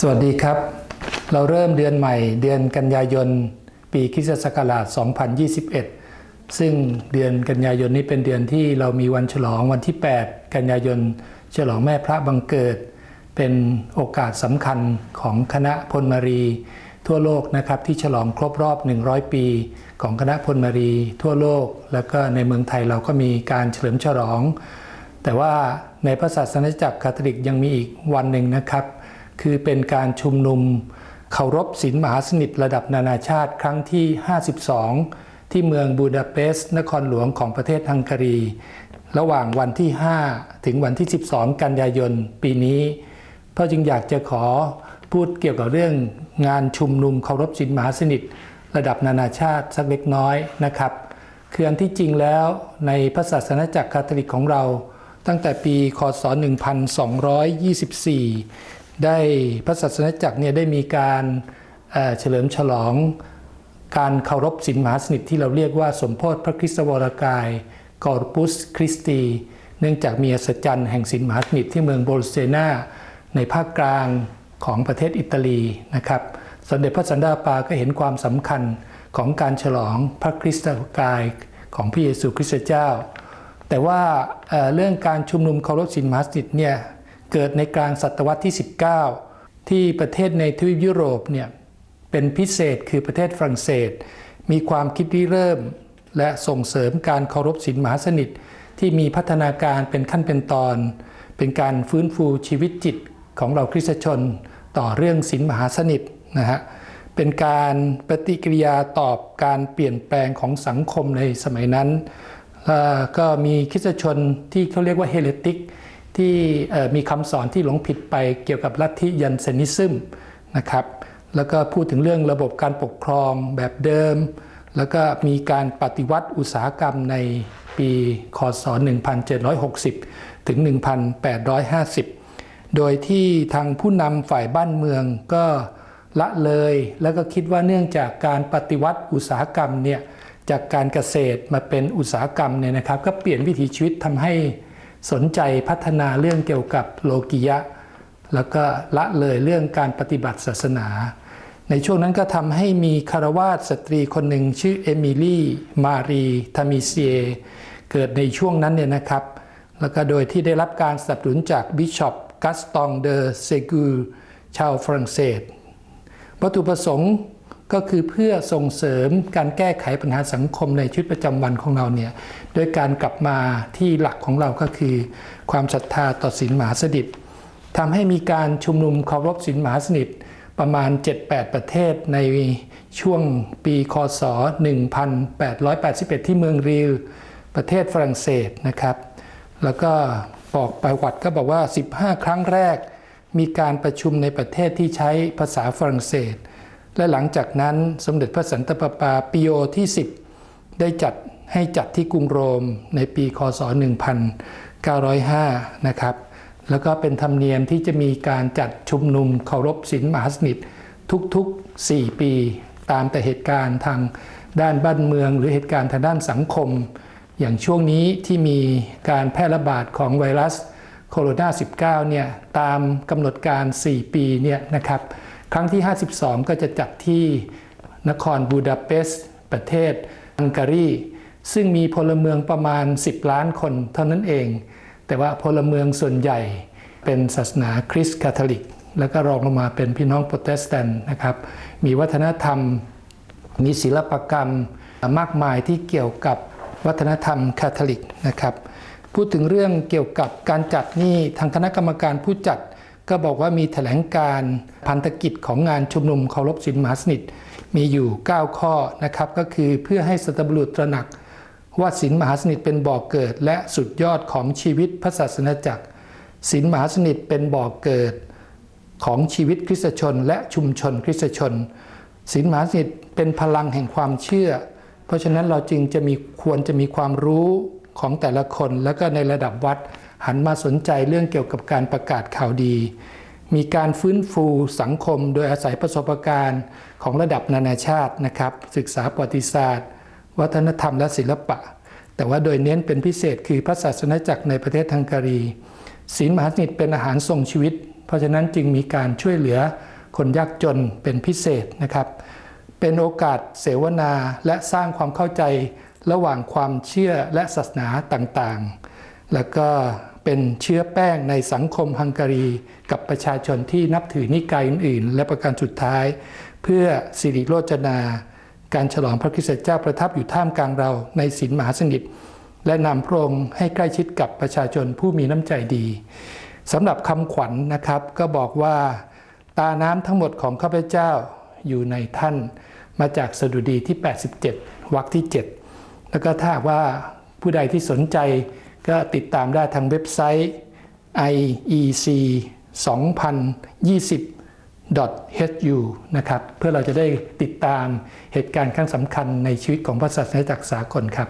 สวัสดีครับ เราเริ่มเดือนใหม่ เดือนกันยายน ปีคริสตศักราช 2021 ซึ่งเดือนกันยายนนี้เป็นเดือนที่เรามีวันฉลองวันที่ 8 กันยายน ฉลองแม่พระบังเกิด เป็นโอกาสสำคัญของคณะพลมารี ทั่วโลกนะครับที่ฉลองครบรอบ 100 ปี ของคณะพลมารี ทั่วโลก แล้วก็ในเมืองไทยเราก็มีการเฉลิมฉลอง แต่ว่าในพระศาสนาจักรคาทอลิกยังมีอีกวันหนึ่งนะครับ คือเป็นการชุมนุมเคารพศีลมหาสนิทระดับนานาชาติครั้งที่ 52 ที่เมืองบูดาเปสต์นครหลวงของประเทศฮังการี ระหว่างวันที่ 5 ถึงวันที่ 12 กันยายนปีนี้ เพราะจึงอยากจะขอพูดเกี่ยวกับเรื่องงานชุมนุมเคารพศีลมหาสนิทระดับนานาชาติสักเล็กน้อยนะครับ คืออันที่จริงแล้วในพระศาสนาจักรคาทอลิกของเรา ตั้งแต่ปีคศ 1224 ได้พระศาสนจักรเนี่ยได้มีการเเฉลิมฉลองการเคารพศีลมหาสนิทที่เราเรียกว่าสมโพธิพระคริสตวรกายกอร์ปุสคริสตี เนื่องจากมีอัศจรรย์แห่งศีลมหาสนิทที่เมืองโบลเซนาในภาคกลางของประเทศอิตาลีนะครับ สมเด็จพระสันดาปาก็เห็นความสำคัญของการฉลองพระคริสตกายของพระเยซูคริสต์เจ้า แต่ว่าเรื่องการชุมนุมเคารพศีลมหาสนิทเนี่ย เกิดในกลางศตวรรษที่ 19 ที่ประเทศในทวีปยุโรปเนี่ยเป็นพิเศษคือประเทศฝรั่งเศส มีความคิดริเริ่ม และส่งเสริมการเคารพศีลมหาสนิท ที่มีพัฒนาการเป็นขั้นเป็นตอน เป็นการฟื้นฟูชีวิตจิตของเราคริสตชน ต่อเรื่องศีลมหาสนิทนะฮะเป็นการปฏิกิริยาตอบการเปลี่ยนแปลงของสังคมในสมัยนั้นแล้วก็มีคริสตชนที่เขาเรียกว่าเฮเลติก ที่มีคำสอนที่หลงผิดไปเกี่ยวกับลัทธิยันเซนิซึมนะครับแล้วก็พูดถึงเรื่องระบบการปกครองแบบเดิม แล้วก็มีการปฏิวัติอุตสาหกรรมในปีคศ 1760 ถึง 1850 โดยที่ทางผู้นำฝ่ายบ้านเมืองก็ละเลยแล้วก็คิดว่าเนื่องจากการปฏิวัติอุตสาหกรรมเนี่ยจากการเกษตรมาเป็นอุตสาหกรรมเนี่ยนะครับ ก็เปลี่ยนวิถีชีวิตทำให้ สนใจพัฒนาเรื่องเกี่ยวกับโลกิยะ แล้วก็ละเลยเรื่องการปฏิบัติศาสนา ในช่วงนั้นก็ทำให้มีคารวาสสตรีคนหนึ่งชื่อเอมิลี่ มารีทามิเซียเกิดในช่วงนั้นเนี่ยนะครับ แล้วก็โดยที่ได้รับการสนับสนุนจากบิชอปกัสตองเดอเซกูชาวฝรั่งเศสวัตถุประสงค์ ก็คือเพื่อส่งเสริมการแก้ไขปัญหาสังคมในชีวิตประจำวันของเราเนี่ยโดยการกลับมาที่หลักของเราก็คือ ความศรัทธาต่อศีลมหาสนิททำให้มีการชุมนุมเคารพศีลมหาสนิทประมาณ 7-8 ประเทศในช่วงปีคศ 1881 ที่เมืองรีลประเทศฝรั่งเศสนะครับ แล้วก็บอกประวัติก็บอกว่า 15 ครั้งแรก มีการประชุมในประเทศที่ใช้ภาษาฝรั่งเศส และหลังจากนั้นสมเด็จพระสันตะปาปาปีโอที่ 10 ได้จัดให้จัดที่กรุงโรมในปีคศ 1905 นะครับ แล้วก็เป็นธรรมเนียมที่จะมีการจัดชุมนุมเคารพศีลมหาสนิททุกๆ 4 ปี ตามแต่เหตุการณ์ทางด้านบ้านเมือง หรือเหตุการณ์ทางด้านสังคม อย่างช่วงนี้ที่มีการแพร่ระบาดของไวรัสโคโรนา 19 เนี่ยตามกำหนดการ 4 ปีเนี่ยนะครับ ครั้งที่ 52 ก็จะจัดที่นครบูดาเปสต์ประเทศฮังการีซึ่งมีพลเมืองประมาณ 10 ล้านคนเท่านั้นเอง แต่ว่าพลเมืองส่วนใหญ่เป็นศาสนาคริสต์คาทอลิก แล้วก็รองลงมาเป็นพี่น้องโปรเตสแตนต์นะครับ มีวัฒนธรรม มีศิลปกรรมมากมายที่เกี่ยวกับวัฒนธรรมคาทอลิกนะครับ พูดถึงเรื่องเกี่ยวกับการจัดนี่ทางคณะกรรมการผู้จัด ก็บอกว่ามีแถลงการพันธกิจของงานชุมนุมเคารพศีลมหาสนิท มีอยู่ 9 ข้อนะครับ ก็คือเพื่อให้สตบุรุษตระหนัก ว่าศีลมหาสนิทเป็นบ่อเกิด และสุดยอดของชีวิตพระศาสนาจักรศีลมหาสนิทเป็นบ่อเกิดของชีวิตคริสตชน และชุมชนคริสตชนศีลมหาสนิทเป็นพลังแห่งความเชื่อ เพราะฉะนั้นเราจึงจะมีควรจะมีความรู้ของแต่ละคนแล้วก็ในระดับวัด หันมาสนใจเรื่องเกี่ยวกับการประกาศข่าวดี มีการฟื้นฟูสังคมโดยอาศัยประสบการณ์ของระดับนานาชาตินะครับ ศึกษาประวัติศาสตร์ วัฒนธรรมและศิลปะ แต่ว่าโดยเน้นเป็นพิเศษคือพระศาสนาจักรในประเทศฮังการีศีลมหาสนิทเป็นอาหารทรงชีวิต เพราะฉะนั้นจึงมีการช่วยเหลือคนยากจนเป็นพิเศษนะครับ เป็นโอกาสเสวนาและสร้างความเข้าใจระหว่างความเชื่อและศาสนาต่างๆ แล้วก็ เป็นเชื้อแป้งในสังคมฮังการี กับประชาชนที่นับถือนิกายอื่น ๆ และประการสุดท้าย เพื่อสิริโรจนา การฉลองพระคริสตเจ้าประทับอยู่ท่ามกลางเราในศีลมหาสนิท และนำพระองค์ให้ใกล้ชิดกับประชาชนผู้มีน้ำใจดีสำหรับคำขวัญนนะครับ ก็บอกว่า ตาน้ำทั้งหมดของข้าพเจ้าอยู่ในท่าน มาจากสดุดีที่ 87วรรคที่ 7 แล้วก็ถ้าว่าผู้ใดที่สนใจ ก็ติดตามได้ทางเว็บไซต์ iec 2020 hu นะครับ เพื่อเราจะได้ติดตามเหตุการณ์ครั้งสำคัญในชีวิตของพระศาสนาจักรสากลครับ